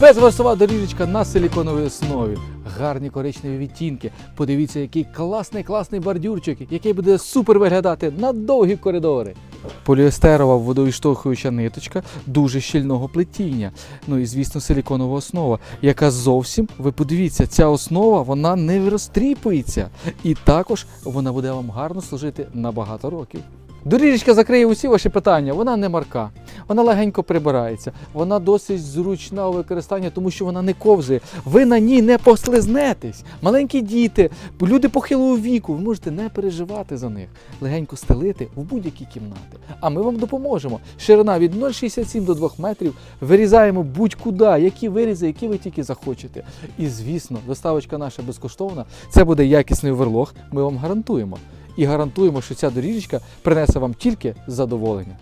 Безварсова доріжечка на силіконовій основі. Гарні коричневі відтінки. Подивіться, який класний класний бордюрчик, який буде супер виглядати на довгі коридори. Поліестерова водовіштовхуюча ниточка дуже щільного плетіння. Ну і звісно, силіконова основа, яка зовсім, ви подивіться, ця основа вона не розтріпується. І також вона буде вам гарно служити на багато років. Доріжечка закриє усі ваші питання, вона не марка, вона легенько прибирається, вона досить зручна у використанні, тому що вона не ковзає. Ви на ній не послизнетесь. Маленькі діти, люди похилого віку, ви можете не переживати за них, легенько стелити в будь-які кімнати. А ми вам допоможемо. Ширина від 0,67 до 2 метрів. Вирізаємо будь-куди, які вирізи, які ви тільки захочете. І звісно, доставочка наша безкоштовна. Це буде якісний оверлог. Ми вам гарантуємо. І гарантуємо, що ця доріжечка принесе вам тільки задоволення.